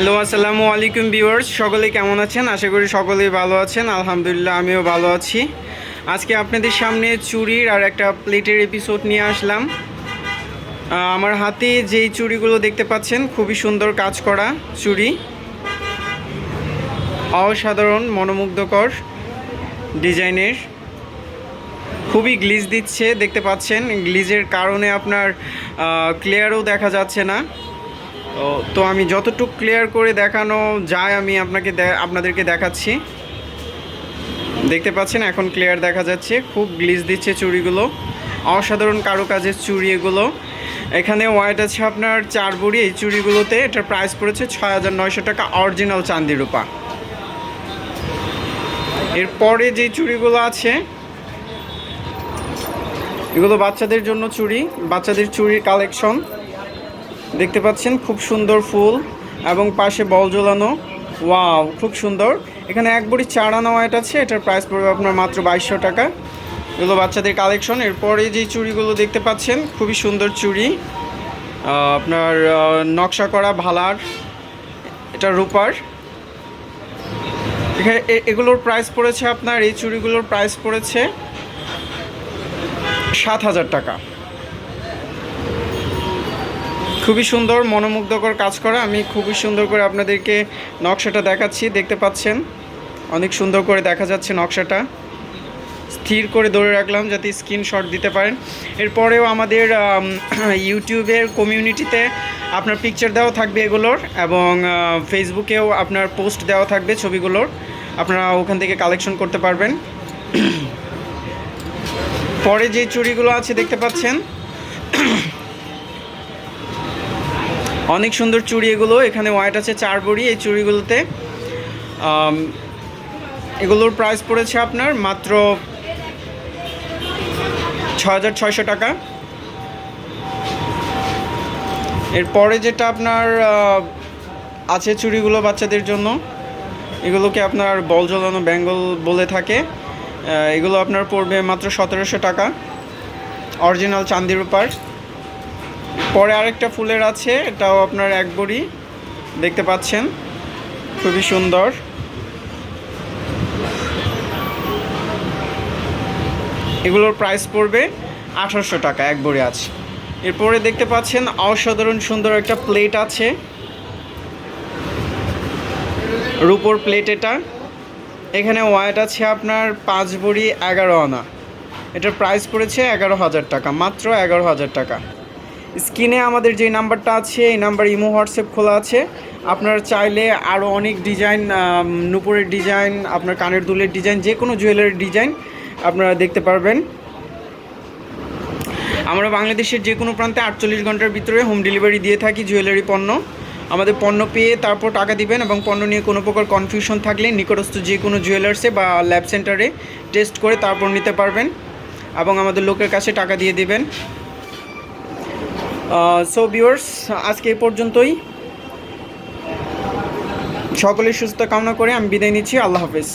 Hello, আসসালামু আলাইকুম viewers. সকলে কেমন আছেন? আশা করি সকলেই ভালো আছেন। আলহামদুলিল্লাহ, আমিও ভালো আছি। আজকে আপনাদের সামনে চুরির আর একটা প্লেটের এপিসোড নিয়ে আসলাম। আমার হাতে যেই চুড়িগুলো দেখতে পাচ্ছেন, খুবই সুন্দর কাজ করা চুড়ি অসাধারণ, মনোমুগ্ধকর ডিজাইনের। খুবই গ্লিজ দিচ্ছে, দেখতে পাচ্ছেন। গ্লিজের কারণে আপনার ক্লিয়ারও দেখা যাচ্ছে না। তো তো আমি যতটুকু ক্লিয়ার করে দেখানো যায়, আমি আপনাকে আপনাদেরকে দেখাচ্ছি। দেখতে পাচ্ছেন, এখন ক্লিয়ার দেখা যাচ্ছে। খুব গ্লিজ দিচ্ছে চুড়িগুলো। অসাধারণ কারুকাজের চুড়ি এগুলো। এখানে ওয়াইট আছে আপনার চার বড়ি। এই চুড়িগুলোতে এটার প্রাইস পড়েছে ছয় হাজার নয়শো টাকা অরিজিনাল চান্দি রূপা। এরপরে যে চুড়িগুলো আছে, এগুলো বাচ্চাদের জন্য চুড়ি, বাচ্চাদের চুড়ির কালেকশন দেখতে পাচ্ছেন, খুব সুন্দর ফুল এবং পাশে বল ঝোলানো। ওয়াও, খুব সুন্দর। এখানে এক বড়ি চার ওয়াইট আছে, এটার প্রাইস পড়বে আপনার মাত্র বাইশশো টাকা। এগুলো বাচ্চাদের কালেকশন এরপরে যে চুড়িগুলো দেখতে পাচ্ছেন, খুবই সুন্দর চুড়ি। আপনার নকশা করা ভালার, এটা রূপার। এখানে এগুলোর প্রাইস পড়েছে আপনার, এই চুড়িগুলোর প্রাইস পড়েছে সাত হাজার টাকা। খুবই সুন্দর, মনোমুগ্ধকর কাজ করা। আমি খুবই সুন্দর করে আপনাদেরকে নকশাটা দেখাচ্ছি, দেখতে পাচ্ছেন? অনেক সুন্দর করে দেখা যাচ্ছে নকশাটা। স্থির করে ধরে রাখলাম যাতে স্ক্রিনশট দিতে পারেন। এরপরেও আমাদের ইউটিউবের কমিউনিটিতে আপনার পিকচার দেওয়া থাকবে এগুলোর এবং ফেসবুকেও আপনার পোস্ট দেওয়া থাকবে ছবিগুলোর। আপনারা ওখান থেকে কালেকশন করতে পারবেন। পরে যে চুড়িগুলো আছে দেখতে পাচ্ছেন? অনেক সুন্দর চুড়ি এগুলো এখানে হোয়াইট আছে চার বড়ি, এই চুড়িগুলোতে। এগুলোর প্রাইস পড়েছে আপনার মাত্র ছ হাজার ছয়শো টাকা। এরপরে যেটা আপনার আছে চুড়িগুলো বাচ্চাদের জন্য, এগুলোকে আপনার বল জ্বলানো বেঙ্গল বলে থাকে। এগুলো আপনার পড়বে মাত্র সতেরোশো টাকা। অরিজিনাল চান্দির উপর পরে আরেকটা ফুলের আছে, এটাও আপনার এক বড়ি, দেখতে পাচ্ছেন, খুবই সুন্দর। এগুলোর প্রাইস পড়বে আঠারোশো টাকা, এক বড়ি আছে। এরপরে দেখতে পাচ্ছেন, অসাধারণ সুন্দর একটা প্লেট আছে। রুপোর প্লেট এটা। এখানে ওয়াইট আছে আপনার পাঁচ বড়ি, এগারো আনা। এটার প্রাইস পড়েছে এগারো হাজার টাকা, মাত্র এগারো হাজার টাকা। স্ক্রিনে আমাদের যে নাম্বারটা আছে, এই নাম্বার ইমো, হোয়াটসঅ্যাপ খোলা আছে। আপনারা চাইলে আরও অনেক ডিজাইন নুপুরের ডিজাইন, আপনার কানের দুলের ডিজাইন যে কোনো জুয়েলারির ডিজাইন আপনারা দেখতে পারবেন। আমরা বাংলাদেশের যে কোনো প্রান্তে আটচল্লিশ ঘণ্টার ভিতরে হোম ডেলিভারি দিয়ে থাকি জুয়েলারি পণ্য। আমাদের পণ্য পেয়ে তারপর টাকা দিবেন এবং পণ্য নিয়ে কোনো প্রকার কনফিউশন থাকলে নিকটস্থ যে কোনো জুয়েলার্সে বা ল্যাব সেন্টারে টেস্ট করে তারপর নিতে পারবেন এবং আমাদের লোকের কাছে টাকা দিয়ে দিবেন। সো ভিউয়ার্স আজকে এই পর্যন্তই। সকলের সুস্থ কামনা করে আমি বিদায় নিচ্ছি। আল্লাহ হাফেজ।